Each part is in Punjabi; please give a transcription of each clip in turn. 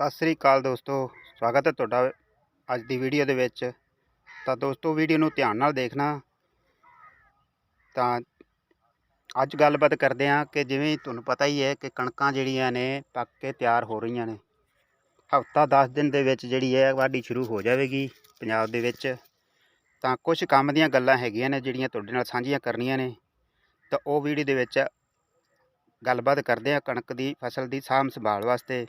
ਸਤਿ ਸ੍ਰੀ ਅਕਾਲ ਦੋਸਤੋ, ਸਵਾਗਤ ਹੈ ਤੁਹਾਡਾ ਅੱਜ ਦੀ ਵੀਡੀਓ ਦੇ ਵਿੱਚ। ਤਾਂ ਦੋਸਤੋ ਵੀਡੀਓ ਨੂੰ ਧਿਆਨ ਨਾਲ ਦੇਖਣਾ। ਤਾਂ ਅੱਜ ਗੱਲਬਾਤ ਕਰਦੇ ਹਾਂ ਕਿ ਜਿਵੇਂ ਤੁਹਾਨੂੰ ਪਤਾ ਹੀ ਹੈ ਕਿ ਕਣਕਾਂ ਜਿਹੜੀਆਂ ਨੇ ਪੱਕ ਕੇ ਤਿਆਰ ਹੋ ਰਹੀਆਂ ਨੇ। ਹਫਤਾ 10 ਦਿਨ ਦੇ ਵਿੱਚ ਜਿਹੜੀ ਹੈ ਵਾਢੀ ਸ਼ੁਰੂ ਹੋ ਜਾਵੇਗੀ ਪੰਜਾਬ ਦੇ ਵਿੱਚ। ਤਾਂ ਕੁਝ ਕੰਮ ਦੀਆਂ ਗੱਲਾਂ ਹੈਗੀਆਂ ਨੇ ਜਿਹੜੀਆਂ ਤੁਹਾਡੇ ਨਾਲ ਸਾਂਝੀਆਂ ਕਰਨੀਆਂ ਨੇ। ਤਾਂ ਉਹ ਵੀਡੀਓ ਦੇ ਵਿੱਚ ਗੱਲਬਾਤ ਕਰਦੇ ਹਾਂ ਕਣਕ ਦੀ, ਫਸਲ ਦੀ ਸਾਂਭ ਸੰਭਾਲ ਵਾਸਤੇ।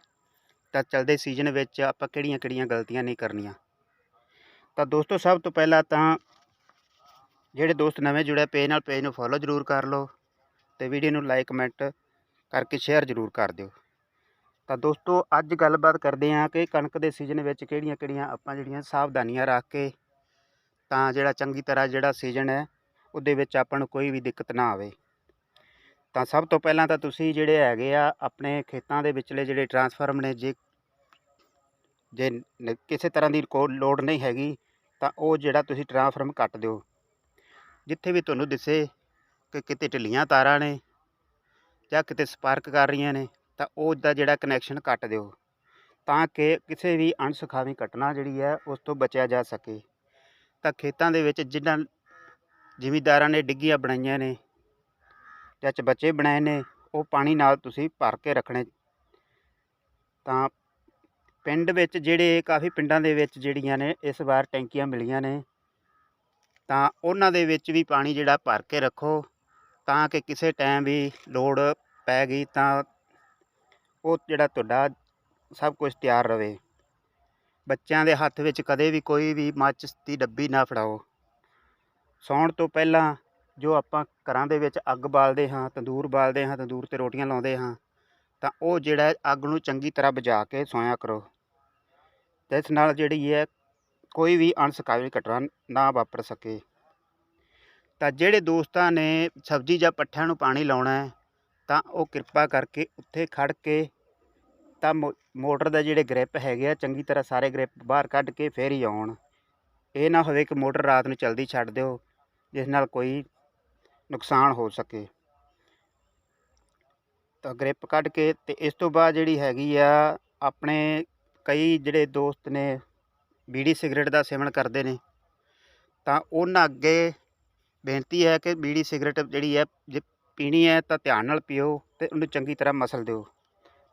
ਤਾਂ ਚੱਲਦੇ ਸੀਜ਼ਨ ਵਿੱਚ ਆਪਾਂ ਕਿਹੜੀਆਂ ਕਿਹੜੀਆਂ ਗਲਤੀਆਂ ਨਹੀਂ ਕਰਨੀਆਂ। ਤਾਂ ਦੋਸਤੋ, ਸਭ ਤੋਂ ਪਹਿਲਾਂ ਤਾਂ ਜਿਹੜੇ ਦੋਸਤ ਨਵੇਂ ਜੁੜੇ, ਪੇਜ ਨਾਲ ਪੇਜ ਨੂੰ ਫੋਲੋ ਜ਼ਰੂਰ ਕਰ ਲਓ ਤੇ ਵੀਡੀਓ ਨੂੰ ਲਾਈਕ ਕਮੈਂਟ ਕਰਕੇ ਸ਼ੇਅਰ ਜ਼ਰੂਰ ਕਰ ਦਿਓ। ਤਾਂ ਦੋਸਤੋ, ਅੱਜ ਗੱਲਬਾਤ ਕਰਦੇ ਹਾਂ ਕਿ ਕਣਕ ਦੇ ਸੀਜ਼ਨ ਵਿੱਚ ਕਿਹੜੀਆਂ ਕਿਹੜੀਆਂ ਆਪਾਂ ਜਿਹੜੀਆਂ ਸਾਵਧਾਨੀਆਂ ਰੱਖ ਕੇ ਤਾਂ ਜਿਹੜਾ ਚੰਗੀ ਤਰ੍ਹਾਂ ਜਿਹੜਾ ਸੀਜ਼ਨ ਹੈ, ਉਹਦੇ ਵਿੱਚ ਆਪਾਂ ਨੂੰ ਕੋਈ ਵੀ ਦਿੱਕਤ ਨਾ ਆਵੇ। ਤਾਂ ਸਭ ਤੋਂ ਪਹਿਲਾਂ ਤਾਂ ਤੁਸੀਂ ਜਿਹੜੇ ਹੈਗੇ ਆ, ਆਪਣੇ ਖੇਤਾਂ ਦੇ ਵਿਚਲੇ ਜਿਹੜੇ ਟਰਾਂਸਫਾਰਮ ਨੇ, ਜੇ ਜੇ ਨ- ਕਿਸੇ ਤਰ੍ਹਾਂ ਦੀ ਕੋ ਲੋਡ ਨਹੀਂ ਹੈਗੀ, ਤਾਂ ਉਹ ਜਿਹੜਾ ਤੁਸੀਂ ਟਰਾਂਸਫਾਰਮ ਕੱਟ ਦਿਓ। ਜਿੱਥੇ ਵੀ ਤੁਹਾਨੂੰ ਦਿਸੇ ਕਿ ਕਿਤੇ ਢਿੱਲੀਆਂ ਤਾਰਾਂ ਨੇ ਜਾਂ ਕਿਤੇ ਸਪਾਰਕ ਕਰ ਰਹੀਆਂ ਨੇ, ਤਾਂ ਉਹ ਦਾ ਜਿਹੜਾ ਕਨੈਕਸ਼ਨ ਕੱਟ ਦਿਓ। ਤਾਂ ਕਿ ਕਿਸੇ ਵੀ ਅਣਸੁਖਾਵੀ ਘਟਨਾ ਜਿਹੜੀ ਹੈ, ਉਸ ਤੋਂ ਬਚਿਆ ਜਾ ਸਕੇ। ਤਾਂ ਖੇਤਾਂ ਦੇ ਵਿੱਚ ਜਿਨ੍ਹਾਂ ਜ਼ਿਮੀਂਦਾਰਾਂ ਨੇ ਡਿੱਗੀਆਂ ਬਣਾਈਆਂ ਨੇ ਜਾਂ ਚਬੱਚੇ ਬਣਾਏ ਨੇ, ਉਹ ਪਾਣੀ ਨਾਲ ਤੁਸੀਂ ਭਰ ਕੇ ਰੱਖਣੇ। ਤਾਂ ਪਿੰਡ ਵਿੱਚ ਜਿਹੜੇ, ਕਾਫੀ ਪਿੰਡਾਂ ਦੇ ਵਿੱਚ ਜਿਹੜੀਆਂ ਨੇ, ਇਸ ਵਾਰ ਟੈਂਕੀਆਂ ਮਿਲੀਆਂ ਨੇ। ਤਾਂ ਉਹਨਾਂ ਦੇ ਵਿੱਚ ਵੀ ਪਾਣੀ ਜਿਹੜਾ ਭਰ ਕੇ ਰੱਖੋ, ਤਾਂ ਕਿ ਕਿਸੇ ਟਾਈਮ ਵੀ ਲੋੜ ਪੈ ਗਈ ਤਾਂ ਉਹ ਜਿਹੜਾ ਤੁਹਾਡਾ ਸਭ ਕੁਝ ਤਿਆਰ ਰਵੇ। ਬੱਚਿਆਂ ਦੇ ਹੱਥ ਵਿੱਚ ਕਦੇ ਵੀ ਕੋਈ ਵੀ ਮਾਚਿਸ ਦੀ ਡੱਬੀ ਨਾ ਫੜਾਓ। ਸੌਣ ਤੋਂ ਪਹਿਲਾਂ ਜੋ ਆਪਾਂ ਘਰਾਂ ਦੇ ਵਿੱਚ ਅੱਗ ਬਾਲਦੇ ਹਾਂ, ਤੰਦੂਰ ਬਾਲਦੇ ਹਾਂ, ਤੰਦੂਰ ਤੇ ਰੋਟੀਆਂ ਲਾਉਂਦੇ ਹਾਂ, ਤਾਂ ਉਹ ਜਿਹੜਾ ਅੱਗ ਨੂੰ ਚੰਗੀ ਤਰ੍ਹਾਂ ਬੁਝਾ ਕੇ ਸੋਇਆ ਕਰੋ। ਤੇ ਇਸ ਨਾਲ ਜਿਹੜੀ ਹੈ ਕੋਈ ਵੀ ਅਣਸੁਖਾਵੀ ਘਟਨਾ ਨਾ ਵਾਪਰ ਸਕੇ। ਤਾਂ ਜਿਹੜੇ ਦੋਸਤਾਂ ਨੇ ਸਬਜ਼ੀ ਜਾਂ ਪੱਠਿਆਂ ਨੂੰ ਪਾਣੀ ਲਾਉਣਾ ਹੈ, ਤਾਂ ਉਹ ਕਿਰਪਾ ਕਰਕੇ ਉੱਥੇ ਖੜ ਕੇ ਤਾਂ ਮੋ- ਮੋਟਰ ਦਾ ਜਿਹੜੇ ਗ੍ਰਿਪ ਹੈਗੇ ਆ, ਚੰਗੀ ਤਰ੍ਹਾਂ ਸਾਰੇ ਗ੍ਰਿਪ ਬਾਹਰ ਕੱਢ ਕੇ ਫੇਰ ਹੀ ਆਉਣ। ਇਹ ਨਾ ਹੋਵੇ ਕਿ ਮੋਟਰ ਰਾਤ ਨੂੰ ਚਲਦੀ ਛੱਡ ਦਿਓ, ਜਿਸ ਨਾਲ ਕੋਈ ਨੁਕਸਾਨ ਹੋ ਸਕੇ। ਤਾਂ ਗ੍ਰਿਪ ਕੱਢ ਕੇ ਤੇ ਇਸ ਤੋਂ ਬਾਅਦ ਜਿਹੜੀ ਹੈਗੀ ਆ, ਆਪਣੇ ਕਈ ਜਿਹੜੇ ਦੋਸਤ ਨੇ, ਬੀੜੀ ਸਿਗਰਟ ਦਾ ਸੇਵਨ ਕਰਦੇ ਨੇ। ਤਾਂ ਉਹਨਾਂ ਅੱਗੇ ਬੇਨਤੀ ਹੈ ਕਿ ਬੀੜੀ ਸਿਗਰਟ ਜਿਹੜੀ ਹੈ, ਜੇ ਪੀਣੀ ਹੈ ਤਾਂ ਧਿਆਨ ਨਾਲ ਪੀਓ ਤੇ ਉਹਨੂੰ ਚੰਗੀ ਤਰ੍ਹਾਂ ਮਸਲ ਦਿਓ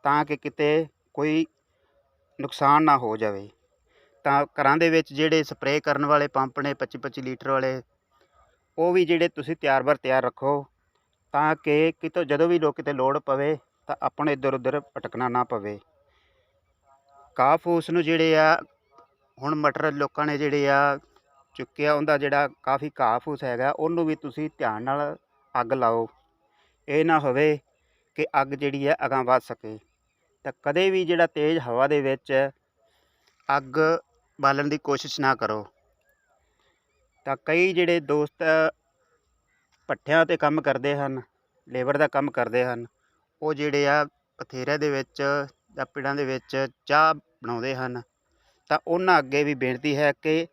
ਤਾਂ ਕਿ ਕਿਤੇ ਕੋਈ ਨੁਕਸਾਨ ਨਾ ਹੋ ਜਾਵੇ। ਤਾਂ ਘਰਾਂ ਦੇ ਵਿੱਚ ਜਿਹੜੇ ਸਪਰੇਅ ਕਰਨ ਵਾਲੇ ਪੰਪ ਨੇ 25 25 ਲੀਟਰ ਵਾਲੇ ਉਹ ਵੀ ਜਿਹੜੇ ਤੁਸੀਂ ਤਿਆਰ ਬਰ ਤਿਆਰ ਰੱਖੋ, ਤਾਂ ਕਿ ਕਿਤੋਂ ਜਦੋਂ ਵੀ ਲੋਕ ਕਿਤੇ ਲੋੜ ਪਵੇ, ਤਾਂ ਆਪਾਂ ਇੱਧਰ ਉੱਧਰ ਭਟਕਣਾ ਨਾ ਪਵੇ। ਘਾਹ ਫੂਸ ਨੂੰ ਜਿਹੜੇ ਆ, ਹੁਣ ਮਟਰ ਲੋਕਾਂ ਨੇ ਜਿਹੜੇ ਆ ਚੁੱਕਿਆ, ਉਹਦਾ ਜਿਹੜਾ ਕਾਫੀ ਘਾਹ ਫੂਸ ਹੈਗਾ, ਉਹਨੂੰ ਵੀ ਤੁਸੀਂ ਧਿਆਨ ਨਾਲ ਅੱਗ ਲਾਓ। ਇਹ ਨਾ ਹੋਵੇ ਕਿ ਅੱਗ ਜਿਹੜੀ ਹੈ ਅਗਾਂਹ ਵੱਧ ਸਕੇ। ਤਾਂ ਕਦੇ ਵੀ ਜਿਹੜਾ ਤੇਜ਼ ਹਵਾ ਦੇ ਵਿੱਚ ਅੱਗ ਬਾਲਣ ਦੀ ਕੋਸ਼ਿਸ਼ ਨਾ ਕਰੋ। ਤਾਂ ਕਈ ਜਿਹੜੇ ਦੋਸਤ ਭੱਠਿਆਂ ਤੇ ਕੰਮ ਕਰਦੇ ਹਨ, ਲੇਬਰ ਦਾ ਕੰਮ ਕਰਦੇ ਹਨ, ਉਹ ਜਿਹੜੇ ਆ ਪਥੇਰਿਆਂ ਦੇ ਵਿੱਚ ਜਾਂ ਪਿੰਡਾਂ ਦੇ ਵਿੱਚ ਚਾਹ ਬਣਾਉਂਦੇ ਹਨ, ਤਾਂ ਉਹਨਾਂ ਅੱਗੇ ਵੀ ਬੇਨਤੀ ਹੈ ਕਿ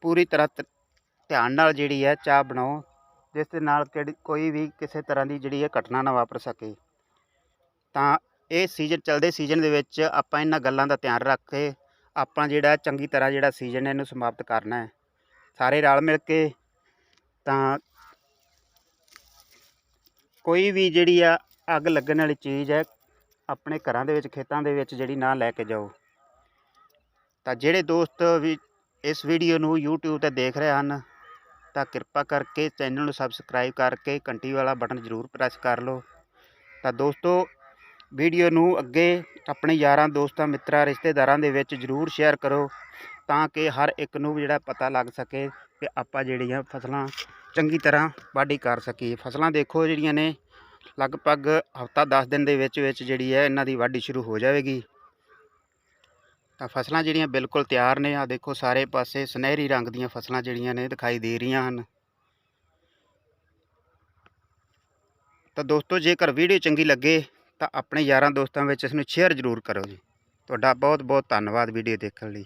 ਪੂਰੀ ਤਰ੍ਹਾਂ ਧ- ਧਿਆਨ ਨਾਲ ਜਿਹੜੀ ਹੈ ਚਾਹ ਬਣਾਓ, ਜਿਸ ਦੇ ਨਾਲ ਕਿਹੜੀ, ਕੋਈ ਵੀ ਕਿਸੇ ਤਰ੍ਹਾਂ ਦੀ ਜਿਹੜੀ ਹੈ ਘਟਨਾ ਨਾ ਵਾਪਰ ਸਕੇ। ਤਾਂ ਇਹ ਸੀਜ਼ਨ, ਚੱਲਦੇ ਸੀਜ਼ਨ ਦੇ ਵਿੱਚ ਆਪਾਂ ਇਹਨਾਂ ਗੱਲਾਂ ਦਾ ਧਿਆਨ ਰੱਖ ਕੇ ਆਪਾਂ ਜਿਹੜਾ ਚੰਗੀ ਤਰ੍ਹਾਂ ਜਿਹੜਾ ਸੀਜ਼ਨ ਇਹਨੂੰ ਸਮਾਪਤ ਕਰਨਾ ਹੈ। ਸਾਰੇ ਰਲ ਮਿਲ ਕੇ ਤਾਂ ਕੋਈ ਵੀ ਜਿਹੜੀ ਆ ਅੱਗ ਲੱਗਣ ਵਾਲੀ ਚੀਜ਼ ਹੈ, ਆਪਣੇ ਘਰਾਂ ਦੇ ਵਿੱਚ, ਖੇਤਾਂ ਦੇ ਵਿੱਚ ਜਿਹੜੀ ਨਾ ਲੈ ਕੇ ਜਾਓ। ਤਾਂ ਜਿਹੜੇ ਦੋਸਤ ਵੀ ਇਸ ਵੀਡੀਓ ਨੂੰ YouTube ਤੇ ਦੇਖ ਰਹੇ ਹਨ, ਤਾਂ ਕਿਰਪਾ ਕਰਕੇ ਚੈਨਲ ਨੂੰ ਸਬਸਕ੍ਰਾਈਬ ਕਰਕੇ ਘੰਟੀ ਵਾਲਾ ਬਟਨ ਜ਼ਰੂਰ ਪ੍ਰੈਸ ਕਰ ਲਓ। ਤਾਂ ਦੋਸਤੋ, ਵੀਡੀਓ ਨੂੰ ਅੱਗੇ ਆਪਣੇ ਯਾਰਾਂ, ਦੋਸਤਾਂ, ਮਿੱਤਰਾਂ, ਰਿਸ਼ਤੇਦਾਰਾਂ ਦੇ ਵਿੱਚ ਜ਼ਰੂਰ ਸ਼ੇਅਰ ਕਰੋ। ਤਾਂ ਕਿ ਹਰ ਇੱਕ ਨੂੰ ਜਿਹੜਾ ਪਤਾ ਲੱਗ ਸਕੇ ਕਿ ਆਪਾਂ ਜਿਹੜੀਆਂ ਫਸਲਾਂ ਚੰਗੀ ਤਰ੍ਹਾਂ ਵਾਢੀ ਕਰ ਸਕੀਏ। ਫਸਲਾਂ ਦੇਖੋ ਜਿਹੜੀਆਂ ਨੇ, ਲਗਭਗ ਹਫਤਾ 10 ਦਿਨ ਦੇ ਵਿੱਚ ਵਿੱਚ ਜਿਹੜੀ ਹੈ ਇਹਨਾਂ ਦੀ ਵਾਢੀ ਸ਼ੁਰੂ ਹੋ ਜਾਵੇਗੀ। ਤਾਂ ਫਸਲਾਂ ਜਿਹੜੀਆਂ ਬਿਲਕੁਲ ਤਿਆਰ ਨੇ ਆ ਦੇਖੋ ਸਾਰੇ ਪਾਸੇ ਸੁਨਹਿਰੀ ਰੰਗ ਦੀਆਂ ਫਸਲਾਂ ਜਿਹੜੀਆਂ ਨੇ ਦਿਖਾਈ ਦੇ ਰਹੀਆਂ ਹਨ। ਤਾਂ ਦੋਸਤੋ, ਜੇਕਰ ਵੀਡੀਓ ਚੰਗੀ ਲੱਗੇ ਤਾਂ ਆਪਣੇ ਯਾਰਾਂ ਦੋਸਤਾਂ ਵਿੱਚ ਇਸ ਨੂੰ ਸ਼ੇਅਰ ਜ਼ਰੂਰ ਕਰੋ ਜੀ। ਤੁਹਾਡਾ ਬਹੁਤ ਬਹੁਤ ਧੰਨਵਾਦ ਵੀਡੀਓ ਦੇਖਣ ਲਈ।